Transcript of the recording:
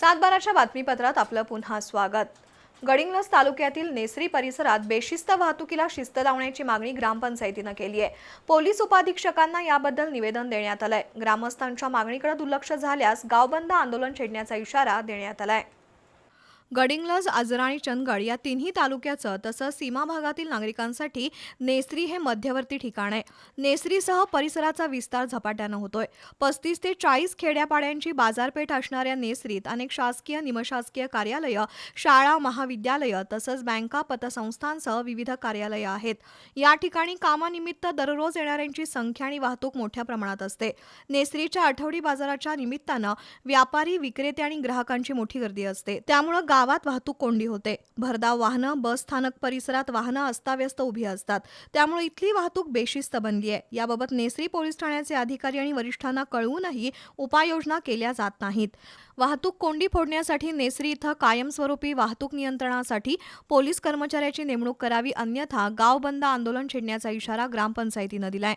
सातबाराच्या बातमीपत्रात आपलं पुन्हा स्वागत. गडिंगलज तालुक्यातील नेसरी परिसरात बेशिस्त वाहतुकीला शिस्त लावण्याची मागणी ग्रामपंचायतीनं केली आहे. पोलीस उपाधीक्षकांना याबद्दल निवेदन देण्यात आलंय. ग्रामस्थांच्या मागणीकडे दुर्लक्ष झाल्यास गावबंद आंदोलन छेडण्याचा इशारा देण्यात आलाय. गडिंग्लज आजरा आणि चंदगड या तिन्ही तालुक्याचं तसंच सीमा भागातील नागरिकांसाठी नेसरी हे मध्यवर्ती ठिकाण आहे. नेसरीसह परिसराचा विस्तार झपाट्यानं होतोय. पस्तीस ते चाळीस खेड्यापाड्यांची बाजारपेठ असणाऱ्या नेसरीत अनेक शासकीय निमशासकीय कार्यालयं शाळा महाविद्यालयं तसंच बँका पतसंस्थांसह विविध कार्यालयं आहेत. या ठिकाणी कामानिमित्त दररोज येणाऱ्यांची संख्या आणि वाहतूक मोठ्या प्रमाणात असते. नेसरीच्या आठवडी बाजाराच्या निमित्तानं व्यापारी विक्रेते आणि ग्राहकांची मोठी गर्दी असते. त्यामुळं गावात वाहतूक कोंडी होते. भरधाव वाहनं बस स्थानक परिसरात वाहनं अस्ताव्यस्त उभी असतात. त्यामुळे इथली वाहतूक बेशिस्त बनली आहे. याबाबत नेसरी पोलीस ठाण्याचे अधिकारी आणि वरिष्ठांना कळवूनही उपाययोजना केल्या जात नाहीत. वाहतूक कोंडी फोडण्यासाठी नेसरी इथं कायमस्वरूपी वाहतूक नियंत्रणासाठी पोलीस कर्मचाऱ्याची नेमणूक करावी अन्यथा गाव बंद आंदोलन छेडण्याचा इशारा ग्रामपंचायतीनं दिलाय.